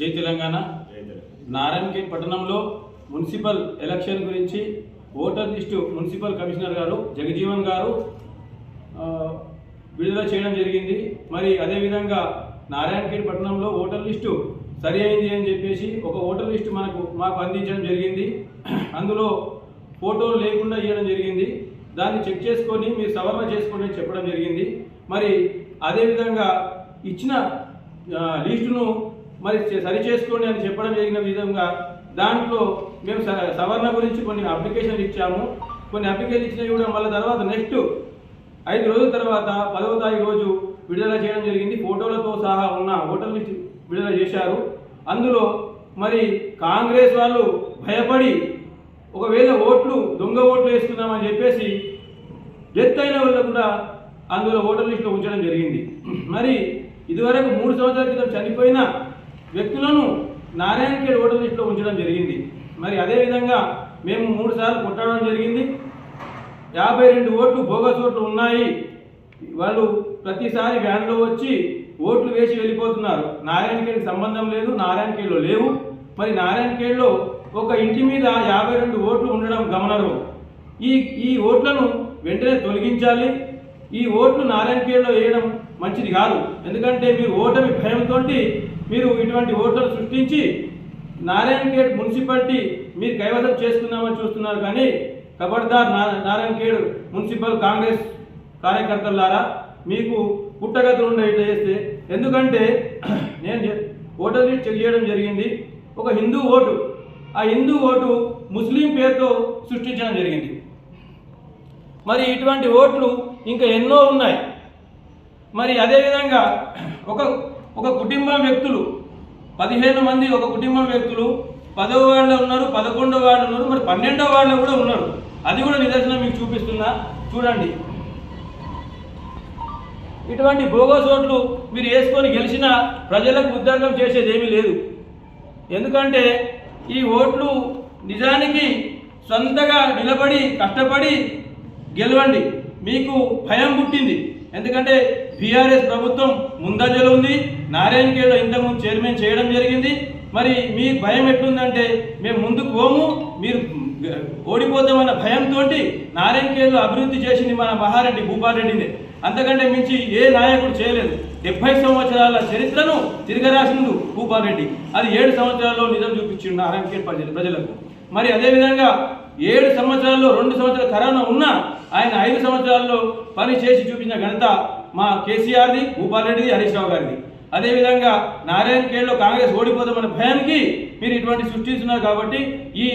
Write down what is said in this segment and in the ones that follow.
తెలంగాణ. నారాయణఖేడ్ పట్టణంలో municipal election గురించి voter list municipal commissioner గారు జగజీవన్ గారు విడుదల చేయడం జరిగింది. మరి అదేవిధంగా నారాయణఖేడ్ పట్టణంలో ఓటర్ లిస్టు సరి అయింది అని చెప్పేసి ఒక ఓటర్ లిస్టు మనకు మాకు అందించడం జరిగింది. అందులో ఫోటోలు లేకుండా ఇవ్వడం జరిగింది. దాన్ని చెక్ చేసుకొని మీరు సవరణ చేసుకోండి చెప్పడం జరిగింది. మరి అదేవిధంగా ఇచ్చిన లిస్టును మరి సరి చేసుకోండి అని చెప్పడం జరిగిన విధంగా దాంట్లో మేము స- సవరణ గురించి కొన్ని అప్లికేషన్లు ఇచ్చాము. కొన్ని అప్లికేషన్ ఇచ్చినవి కూడా మళ్ళీ తర్వాత నెక్స్ట్ ఐదు రోజుల తర్వాత పదవ తారీఖు రోజు విడుదల చేయడం జరిగింది. ఫోటోలతో సహా ఉన్న ఓటర్ లిస్ట్ విడుదల చేశారు. అందులో మరి కాంగ్రెస్ వాళ్ళు భయపడి ఒకవేళ ఓట్లు దొంగ ఓట్లు వేసుకుందామని చెప్పేసి డెత్ అయిన వాళ్ళు కూడా అందులో ఓటర్ లిస్టులో ఉంచడం జరిగింది. మరి ఇదివరకు మూడు సంవత్సరాల క్రితం చనిపోయిన వ్యక్తులను నారాయణఖేడ్ ఓటర్ లిస్టులో ఉంచడం జరిగింది. మరి అదేవిధంగా మేము మూడు సార్లు కొట్టడం జరిగింది. యాభై రెండు ఓట్లు బోగస్ ఓట్లు ఉన్నాయి. వాళ్ళు ప్రతిసారి వ్యాన్లో వచ్చి ఓట్లు వేసి వెళ్ళిపోతున్నారు. నారాయణఖేడ్కి సంబంధం లేదు నారాయణఖేడ్లో లేవు. మరి నారాయణఖేడ్లో ఒక ఇంటి మీద యాభై రెండు ఓట్లు ఉండడం గమనరు. ఈ ఈ ఓట్లను వెంటనే తొలగించాలి. ఈ ఓట్లు నారాయణఖేడ్లో వేయడం మంచిది కాదు. ఎందుకంటే మీరు ఓటమి భయంతో మీరు ఇటువంటి ఓట్లను సృష్టించి నారాయణఖేడ్ మున్సిపాలిటీ మీరు కైవసం చేసుకుందామని చూస్తున్నారు కానీ కబడ్దార్ నా నారాయణఖేడ్ మున్సిపల్ కాంగ్రెస్ కార్యకర్తలారా మీకు పుట్టగతులు ఉండే ఇట్లా చేస్తే ఎందుకంటే నేను చె- ఓటర్ లిస్ట్ చెక్ చేయడం జరిగింది. ఒక హిందూ ఓటు ఆ హిందూ ఓటు ముస్లిం పేరుతో సృష్టించడం జరిగింది. మరి ఇటువంటి ఓట్లు ఇంకా ఎన్నో ఉన్నాయి. మరి అదేవిధంగా ఒక ఒక కుటుంబం వ్యక్తులు పదిహేను మంది ఒక కుటుంబం వ్యక్తులు పదవ వాళ్ళు ఉన్నారు పదకొండవ వాళ్ళు ఉన్నారు మరి పన్నెండవ వాళ్ళు కూడా ఉన్నారు. అది కూడా నిదర్శనం మీకు చూపిస్తున్నా. చూడండి. ఇటువంటి బోగస్ ఓట్లు మీరు వేసుకొని గెలిచిన ప్రజలకు ఉద్యోగం చేసేది ఏమీ లేదు. ఎందుకంటే ఈ ఓట్లు నిజానికి సొంతగా నిలబడి కష్టపడి గెలవండి. మీకు భయం పుట్టింది. ఎందుకంటే బీఆర్ఎస్ ప్రభుత్వం ముందంజలో ఉంది. నారాయణ నారాయణఖేడ్ ఇంతకుముందు చైర్మన్ చేయడం జరిగింది. మరి మీ భయం ఎట్లుందంటే మేము ముందుకు పోము మీరు ఓడిపోతామన్న భయంతో నారాయణఖేడ్లో అభివృద్ధి చేసింది మన మహారెడ్డి భూపారెడ్డిని అంతకంటే మించి ఏ నాయకుడు చేయలేదు. డెబ్బై సంవత్సరాల చరిత్రను తిరగరాసిండు భూపారెడ్డి అది ఏడు సంవత్సరాల్లో నిజం చూపించిండు నారాయణఖేడ్ ప్రజలు ప్రజలకు. మరి అదేవిధంగా ఏడు సంవత్సరాల్లో రెండు సంవత్సరాల కరోనా ఉన్నా ఆయన ఐదు సంవత్సరాల్లో పని చేసి చూపించిన ఘనత మా కేసీఆర్ది భూపాల్ రెడ్డిది హరీష్ రావు గారిది. అదేవిధంగా నారాయణ కేళ్ళలో కాంగ్రెస్ ఓడిపోతామనే భయానికి మీరు ఇటువంటి సృష్టిస్తున్నారు కాబట్టి ఈ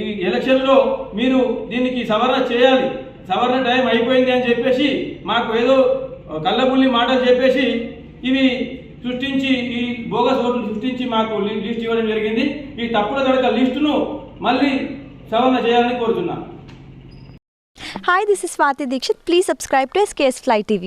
ఈ ఎలక్షన్లో మీరు దీనికి సవరణ చేయాలి. సవరణ టైం అయిపోయింది అని చెప్పేసి మాకు ఏదో కళ్ళబుల్లి మాటలు చెప్పేసి ఇవి సృష్టించి ఈ బోగస్ ఓట్లు సృష్టించి మాకు లిస్ట్ ఇవ్వడం జరిగింది. ఈ తప్పుల తడక లిస్టును మళ్ళీ సవరణ చేయాలని కోరుతున్నాను Hi, this is Swati Dikshit. Please subscribe to SKS Fly TV.